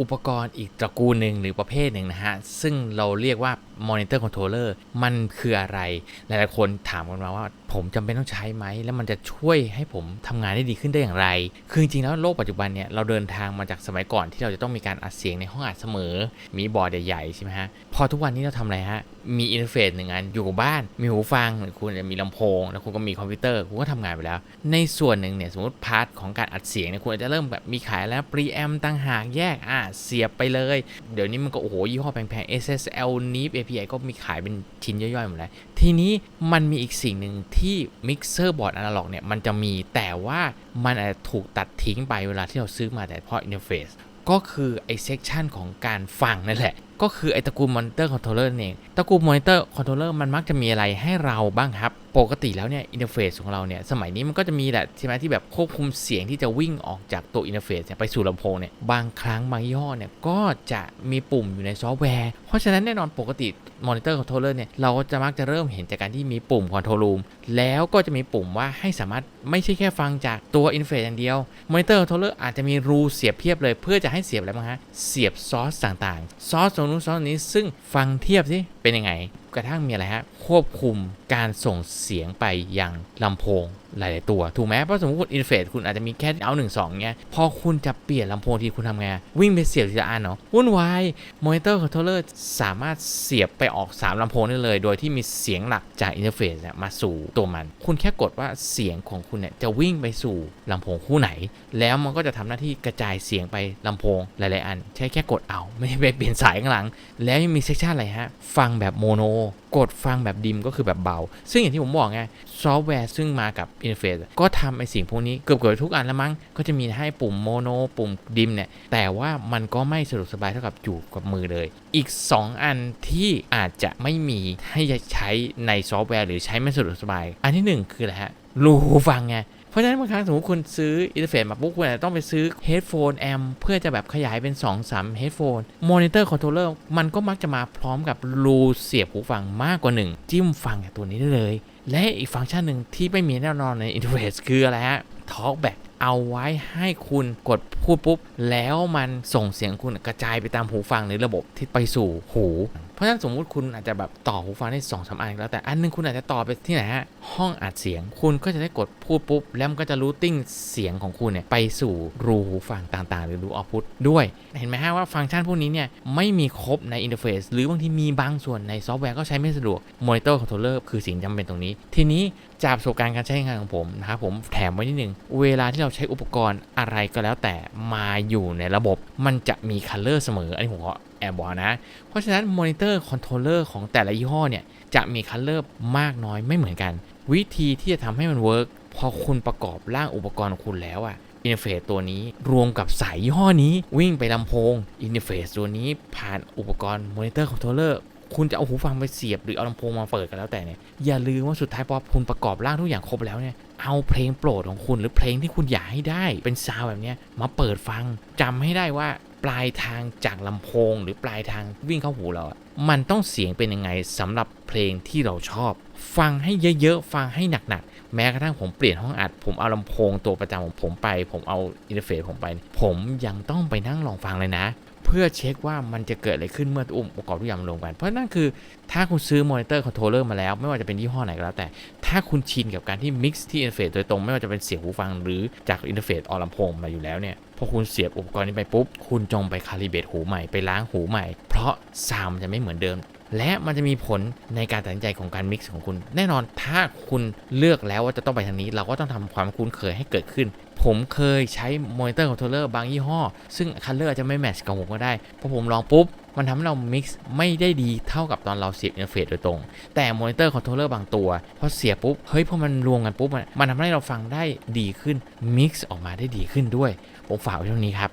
อุปกรณ์อีกตระกูลหนึ่งหรือประเภทหนึ่งนะฮะ ซึ่งเราเรียกว่ามอนิเตอร์คอนโทรลเลอร์มันคืออะไร หลายๆคนถามกันมาว่าผมจำเป็นต้องใช้ไหม แล้วมันจะช่วยให้ผมทำงานได้ดีขึ้นได้อย่างไร คือจริงๆแล้วโลกปัจจุบันเนี่ยเราเดินทางมาจากสมัยก่อนที่เราจะต้องมีการอัดเสียงในห้องอัดเสมอ มีบอร์ดใหญ่ๆใช่ไหมฮะ พอทุกวันนี้เราทำอะไรฮะ มีอินเทอร์เฟซหนึ่งอันอยู่กับบ้าน มีหูฟังหรือคุณจะมีลำโพง แล้วคุณก็มีคอมพิวเตอร์ คุณก็ทำงานไปแล้ว ในส่วนหนึ่งเนี่ยสมมติพาร์ทของการอัดเสียงเนี่ยคุณอาจจะเริ่มแบบมีขายแล้วปรีแอมตั้งหากแยกอะเสียบไปเลย เดี๋ยวนี้มันก็โอ้โหยี่ห้อแพงๆ SSL NIP API ก็มีขายเป็นชิ้นย่อยๆหมดแล้วทีนี้มันมีอีกสิ่งหนึ่งทที่มิกเซอร์บอร์ดอนาล็อกเนี่ยมันจะมีแต่ว่ามันอาจจะถูกตัดทิ้งไปเวลาที่เราซื้อมาแต่เพราะอินเทอร์เฟซก็คือไอเซกชันของการฟังนั่นแหละ ก็คือไอตระกูลมอนิเตอร์คอนโทรลเลอร์เองตระกูลมอนิเตอร์คอนโทรลเลอร์มันมักจะมีอะไรให้เราบ้างครับ ปกติแล้วเนี่ยอินเทอร์เฟซของเราเนี่ยสมัยนี้มันก็จะมีแหละใช่ไหมที่แบบควบคุมเสียงที่จะวิ่งออกจากตัวอินเทอร์เฟซไปสู่ลำโพงเนี่ยบางครั้งบางยี่ห้อเนี่ยก็จะมีปุ่มอยู่ในซอฟต์แวร์ เพราะฉะนั้นแน่นอนปกติมอนิเตอร์คอนโทรลเลอร์เนี่ยเราจะมักจะเริ่มเห็นจากการที่มีปุ่มคอนโทรลรูมแล้วก็จะมีปุ่มว่าให้สามารถไม่ใช่แค่ฟังจากตัวอินเทอร์เฟซอย่างเดียวมอนิเตอร์คอนโทรลเลอร์อาจจะมีรูเสียบเพียบเลย เพื่อจะให้เสียบอะไรบ้างฮะเสียบซอสต่างๆ ซอสตรงนู้นซอสนี้ซึ่งฟังเทียบสิเป็นยังไง กระทั่งมีอะไรฮะควบคุมการส่งเสียงไปยังลำโพงหลาย ๆ ตัว ถูกไหมเพราะสมมติคุณอินเฟสคุณอาจจะมีแค่เอาหนึ่งสองเงี้ย พอคุณจะเปลี่ยนลำโพงทีคุณทำไง วิ่งไปเสียบทีละอันเนาะวุ่นวายมอนิเตอร์คอนโทรลเลอร์สามารถเสียบไปออก 3ลำโพงได้เลย โดยที่มีเสียงหลักจากอินเทอร์เฟซเนี่ยมาสู่ตัวมัน คุณแค่กดว่าเสียงของคุณเนี่ยจะวิ่งไปสู่ลำโพงคู่ไหน แล้วมันก็จะทำหน้าที่กระจายเสียงไปลำโพงหลาย ๆ อัน ใช้แค่กดเอา ไม่ได้ไปเปลี่ยนสายข้างหลัง แล้วยังมีเซกชันอะไรฮะ ฟังแบบโมโนกดฟังแบบดิมก็คือแบบเบา ซึ่งอย่างที่ผมบอกไงซอฟต์แวร์ซึ่งมากับอินเทอร์เฟซก็ทำไอสิ่งพวกนี้เกือบเกือบทุกอันแล้วมั้ง ก็จะมีให้ปุ่มโมโนปุ่มดิมเนี่ย แต่ว่ามันก็ไม่สะดวกสบายเท่ากับอยู่กับมือเลย อีก 2 อันที่อาจจะไม่มีให้ใช้ในซอฟต์แวร์หรือใช้ไม่สะดวกสบาย อันที่หนึ่งคืออะไรฮะรูฟังไง ราะฉะนั้นบางครั้งสมมติคุณซื้ออินเทอร์เฟซมาปุ๊บคุณอาจจะต้องไปซื้อเฮดโฟนแอมเพื่อจะแบบขยายเป็น 2 3เฮดโฟนมอนิเตอร์คอนโทรลเลอร์มันก็มักจะมาพร้อมกับรูเสียบหูฟังมากกว่า 1 จิ้มฟังจากตัวนี้ได้เลย และอีกฟังก์ชันหนึ่งที่ไม่มีแน่นอนในอินเทอร์เฟซคืออะไรฮะ Talkback เอาไว้ให้คุณกดพูดปุ๊บ แล้วมันส่งเสียงคุณกระจายไปตามหูฟังในระบบที่ไปสู่หู เพราะฉะนั้นสมมุติคุณอาจจะแบบต่อหูฟังได้สองสามอันแล้วแต่อันหนึงคุณอาจจะต่อไปที่ไหนฮะห้องอัดเสียง คุณก็จะได้กดพูดปุ๊บ แล้วมันก็จะรูติ้งเสียงของคุณเนี่ยไปสู่รูหูฟังต่างๆ หรือรูออฟพุตด้วย เห็นไหมฮะว่าฟังก์ชันพวกนี้เนี่ยไม่มีครบในอินเทอร์เฟซหรือบางทีมีบางส่วนในซอฟต์แวร์ก็ใช้ไม่สะดวกมอนิเตอร์คอนโทรลเลอร์คือสิ่งจำเป็นตรงนี้ทีนี้จากประสบการณ์การใช้งานของผมนะครับผมแถมไว้นิดนึง เวลาที่เราใช้อุปกรณ์อะไรก็แล้วแต่มาอยู่ในระบบ มันจะมีคัลเลอร์เสมอ อันนี้ผมขอแอบบอกนะ เพราะฉะนั้นมอนิเตอร์คอนโทรลเลอร์ของแต่ละยี่ห้อเนี่ย จะมีคัลเลอร์มากน้อยไม่เหมือนกัน วิธีที่จะทำให้มันเวิร์กพอคุณประกอบร่างอุปกรณ์ของคุณแล้วอะอินเทอร์เฟซตัวนี้รวมกับสายยี่ห้อนี้วิ่งไปลำโพง อินเทอร์เฟซตัวนี้ผ่านอุปกรณ์มอนิเตอร์คอนโทรลเลอร์ คุณจะเอาหูฟังไปเสียบหรือเอาลำโพงมาเปิดกันแล้วแต่เนี่ยอย่าลืมว่าสุดท้ายพอคุณประกอบร่างทุกอย่างครบแล้วเนี่ยเอาเพลงโปรดของคุณหรือเพลงที่คุณอยากให้ได้เป็นซาวแบบเนี้ยมาเปิดฟังจำให้ได้ว่าปลายทางจากลำโพง หรือปลายทางวิ่งเข้าหูเราอะมันต้องเสียงเป็นยังไงสำหรับเพลงที่เราชอบ ฟังให้เยอะๆ ฟังให้หนักๆ แม้กระทั่งผมเปลี่ยนห้องอัด ผมเอาลำโพงตัวประจำของผมไป ผมเอาอินเทอร์เฟซผมไป ผมยังต้องไปนั่งลองฟังเลยนะ เพื่อเช็คว่ามันจะเกิดอะไรขึ้นเมื่ออุ้มประกอบทุกอย่างมารวมกัน เพราะนั่นคือถ้าคุณซื้อมอนิเตอร์คอนโทรลเลอร์มาแล้ว ไม่ว่าจะเป็นยี่ห้อไหนก็แล้วแต่ ถ้าคุณชินกับการที่มิกซ์ที่อินเทอร์เฟซโดยตรงไม่ว่าจะเป็นเสียงหูฟังหรือจากอินเทอร์เฟซออลำโพงมาอยู่แล้วเนี่ยพอคุณเสียบอุปกรณ์นี้ไปปุ๊บ คุณจงไปคาลิเบตหูใหม่ไปล้างหูใหม่ เพราะซาวมันจะไม่เหมือนเดิม และมันจะมีผลในการตัดสินใจของการมิกซ์ของคุณ แน่นอนถ้าคุณเลือกแล้วว่าจะต้องไปทางนี้ เราก็ต้องทำความคุ้นเคยให้เกิดขึ้น ผมเคยใช้มอนิเตอร์คอนโทรลเลอร์บางยี่ห้อ ซึ่งคัลเลอร์จะไม่แมทช์กับผมก็ได้พอผมลองปุ๊บมันทำให้เรามิกซ์ไม่ได้ดีเท่ากับตอนเราเสียบอินเทอร์เฟซโดยตรง แต่มอนิเตอร์คอนโทรลเลอร์บางตัวพอเสียบปุ๊บ เฮ้ยพอมันรวมกันปุ๊บ มันทำให้เราฟังได้ดีขึ้นมิกซ์ออกมาได้ดีขึ้นด้วย ผมฝากไว้เท่านี้ครับ